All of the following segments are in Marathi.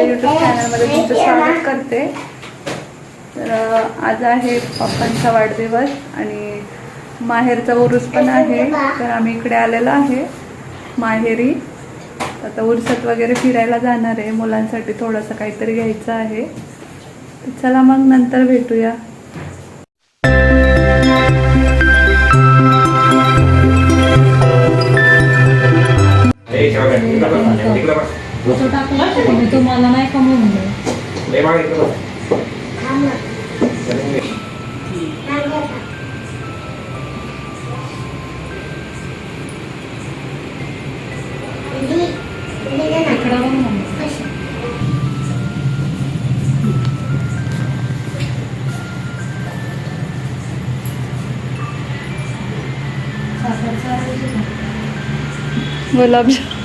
माझ्या यूट्यूब चॅनलमध्ये तुमचं स्वागत करते. तर आज आहे पप्पांचा वाढदिवस आणि माहेरचा उरूस पण आहे. तर आम्ही इकडे आलेलो आहे माहेरी. आता उरसात वगैरे फिरायला जाणार आहे. मुलांसाठी थोडंसं काहीतरी घ्यायचं आहे. चला मग नंतर भेटूया. तुम्हाला नाही का म्हणलं इकडं बघ ना. साखरचा आहे का? गुलाबजाम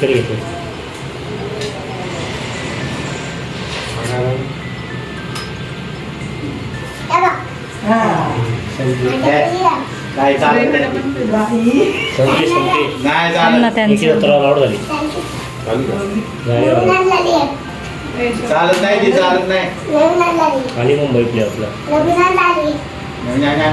झाली आता. चालत नाही ती चालत नाही. आली मुंबई प्लेअरला नाही, नाही,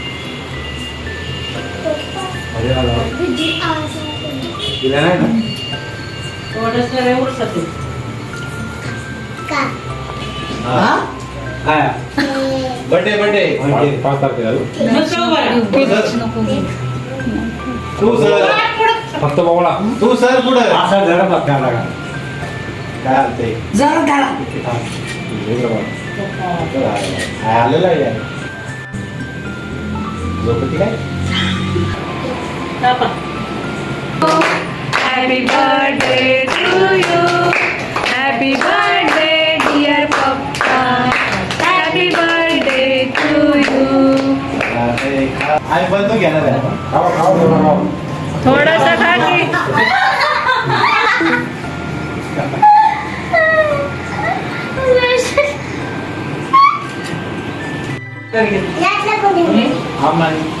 दिलं नाही ना? हा? काय? Birthday birthday. पाच. तू सर. फक्त बघला. तू सर पुढं असा जरा लागा काय आलते आलेला आहे. Napa? Happy birthday to you. Happy birthday dear Papa. Happy birthday to you. आई बंद हो गया ना बेटा खाओ खाओ खाओ थोड़ा सा खा के Yes, I'm going to. How many?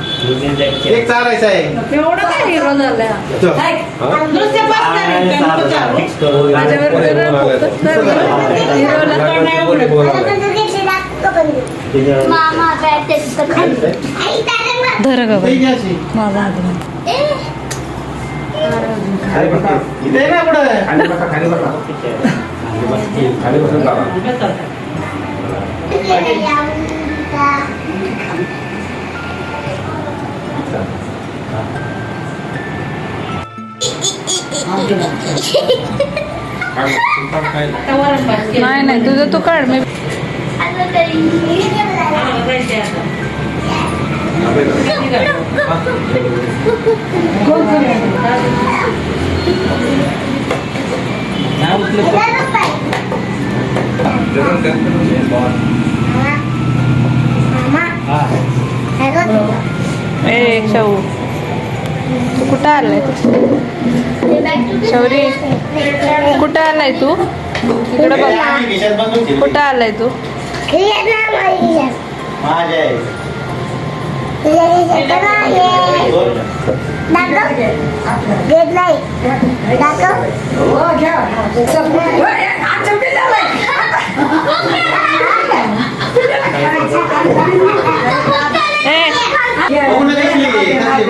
Cake चालायचा आहे एवढं काय हिरो. नुसते? माझ्यावर जरा focus कर बरं. हिरोला धर ग दे की अशी. माझा हात खाली बसून काय काय नाही नाही तुझं तू काढ मी. ए शाहू तू कुठं आलाय? शौरी कुठं आलाय तू? इकडं बघ. कुठं आलाय तू? घेत नाही दोन. ए बघू ना कसली आहे, कसली आहे.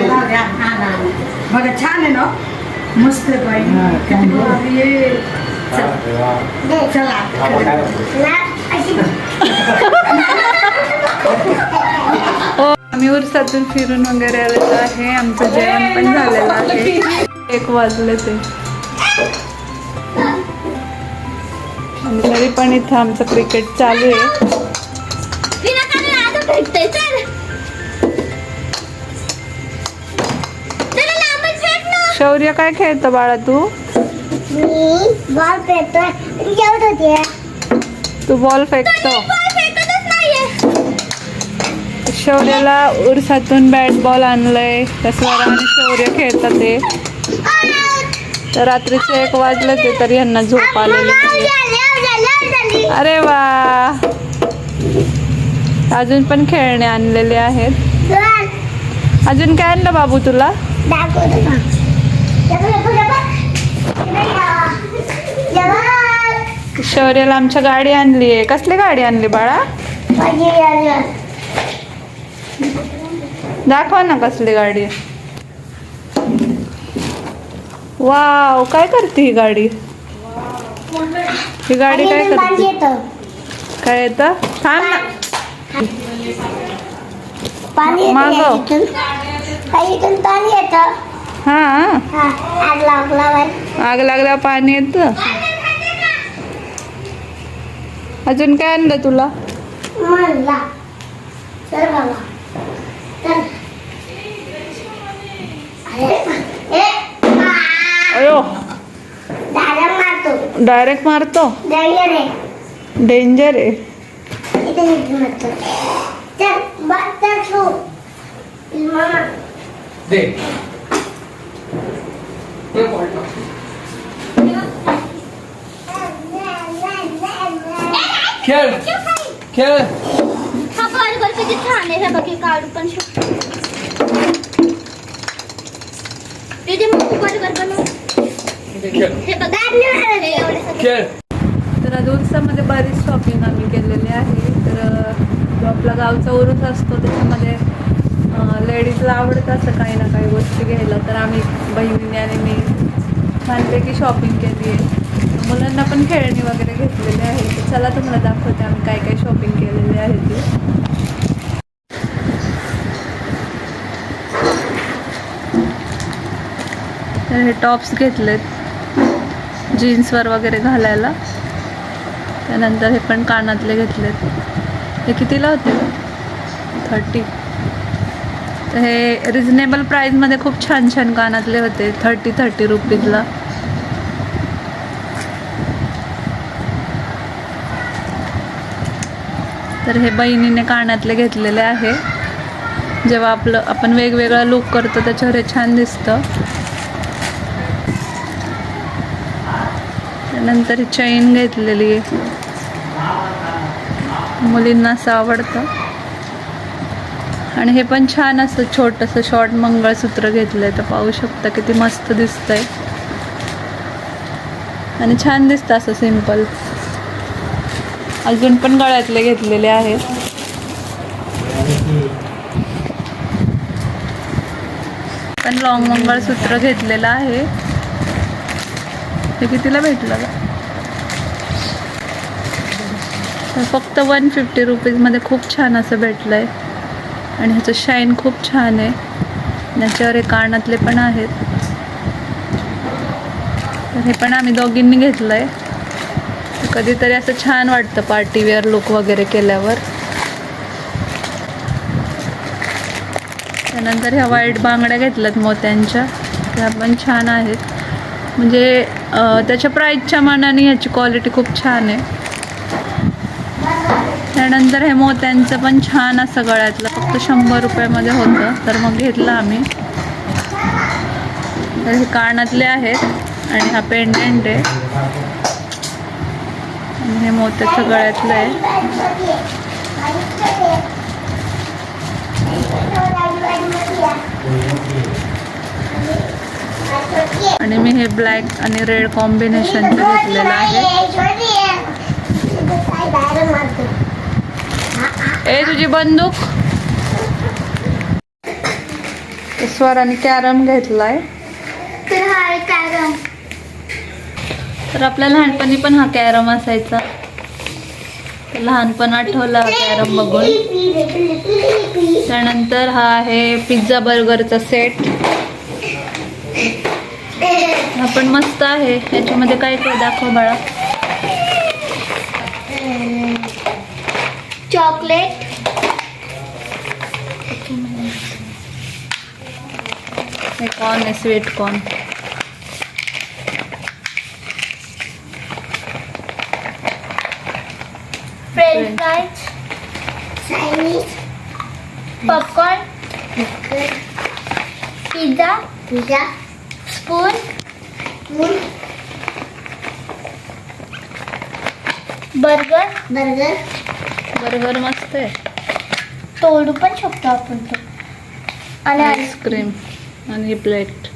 बघा छान आहे ना मस्त आहे बाई. किती भारी आहे. चला. आपण काय? करतो? आम्ही उरसातून फिरून वगैरे आलेलो आहे. आमचं जेवण पण झालेलं आहे. एक वाजले ते. आणि तरी पण इथं आमचं क्रिकेट चालू आहे. शौर्य काय खेळतं बाळा तू? मी बॉल जेवत होते. तू बॉल फेकतो. बॉल फेकतच नाहीये. शौर्याला उरसातून बॅट बॉल आणलंय. तसं आणि शौर्य खेळतात ते. तर रात्रीचे एक वाजले ते तरी यांना झोप आलेली नाही. अरे वा. अजून पण खेळणे आणलेले आहेत. अजून काय आणलं बाबू तुला? शौर्याला आमच्या गाडी आणली आहे. कसली गाडी आणली बाळा? दाखवा ना कसली गाडी. वाव काय करते ही गाडी? ही गाडी काय करते? काय येतं? थांब ना. पाणी हा? हा आग लागल्यावर पाणी येतं. अजून काय आणलं तुला? म्हणला चल बाबा. चल. अरे ए आ, अयो. डायरेक्ट मारतो? डेंजर आहे. मारतो. तू खेळ. खेळ. हा बर्गर किती छान आहे हे बघ काढू पण शकतो तिथे मग बर्गर बनव खेळ. हे बघ खेळ. तर आज उरसामध्ये बरीच शॉपिंग आम्ही केलेली आहे. तर जो आपला गावचा उरूस असतो त्याच्यामध्ये लेडीजला आवडतं असं काही ना काही गोष्टी घ्यायला. तर आम्ही बहिणीने आणि मी छानपैकी शॉपिंग केली आहे. मुलांना पण खेळणी वगैरे घेतलेली आहे चला तुम्हाला दाखवते आम्ही काय काय शॉपिंग केलेली आहे ती. तर हे टॉप्स घेतलेत. जीन्सवर वगैरे घालायला. त्यानंतर हे पण कानातले घेतलेत. हे कितीला होते? थर्टी तर हे रिजनेबल प्राईजमध्ये खूप छान छान कानातले होते. थर्टी थर्टी रुपीजला तर हे बहिणीने कानातले घेतलेले आहे. जेव्हा आपलं आपण वेगवेगळा लुक करतो त्याच्यावर हे छान दिसतं. त्यानंतर चैन घेतलेली आहे. मुलींना असं आवडतं. आणि हे पण छान असं छोटंसं शॉर्ट मंगळसूत्र घेतलं आहे तर पाहू शकता किती मस्त दिसतंय. आणि छान दिसतं असं सिंपल अजून पण गळ्यातले घेतलेले आहेत. पण लॉंग मंगळसूत्र घेतलेलं आहे. हे कितीला भेटलं का फक्त वन फिफ्टी रुपीजमध्ये खूप छान असं भेटलं आहे आणि ह्याचं शाईन खूप छान आहे. याच्यावर हे कानातले पण आहेत. तर हे पण आम्ही दोघींनी घेतलं आहे कधीतरी असं छान वाटतं पार्टीवेअर लुक वगैरे केल्यावर. त्यानंतर ह्या वाईट बांगड्या घेतल्यात मोत्यांच्या. त्या पण छान आहेत. म्हणजे त्याच्या प्राईजच्या मानाने ह्याची क्वालिटी खूप छान आहे. त्यानंतर हे मोत्यांचं पण छान असं गळ्यातलं फक्त शंभर रुपयामध्ये होतं. तर मग घेतलं आम्ही. तर हे कानातले आहेत आणि हा पेंडेंट आहे. आणि हे मोत्याचं गळ्यातलं आहे. आणि मी हे ब्लॅक आणि रेड कॉम्बिनेशनचं घेतलेलं आहे. ए तुझी बंदूक. स्वराने कॅरम घेतलाय. तर हा कॅरम. तर आपल्या लहानपणी पण हा कॅरम असायचा. लहानपण आठवलं हा कॅरम बघून. त्यानंतर हा आहे पिझ्झा बर्गरचा सेट. हा पण मस्त आहे. याच्यामध्ये काय काय दाखव बाळा. चॉकलेट. कॉर्न आहे sweet corn french fries popcorn pizza pizza spoon burger burger burger मस्त आहे. तोडू पण शकतो आपण तो. आणि आईस आईस्क्रीम आणि ही प्लेट.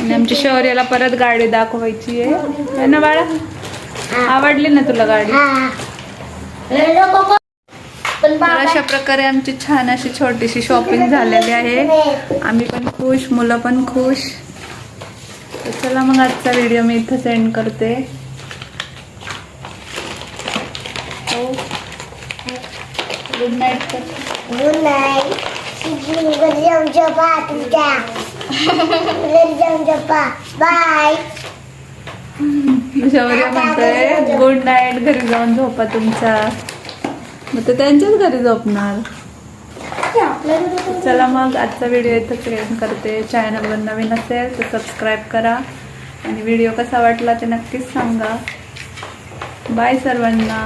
आणि आमच्या शौर्याला परत गाडी दाखवायची आहे. ना बाळा? आवडली ना तुला गाडी? तर अशा प्रकारे आमची छान अशी छोटीशी शॉपिंग झालेली आहे. आम्ही पण खुश मुलं पण खुश. तर चला मग आजचा व्हिडिओ मी इथं सेंड करते. गुड नाईट कर Good night. घरी जाऊन झोपा तुमच्या घरी जाऊन झोपा बाय शौर्य म्हणतोय गुड नाईट घरी जाऊन झोपा तुमच्या मग ते त्यांच्याच घरी झोपणार. चला मग आजचा व्हिडिओ इथं एंड करते. चॅनलवर नवीन असेल तर सबस्क्राईब करा. आणि व्हिडिओ कसा वाटला ते नक्कीच सांगा. बाय सर्वांना.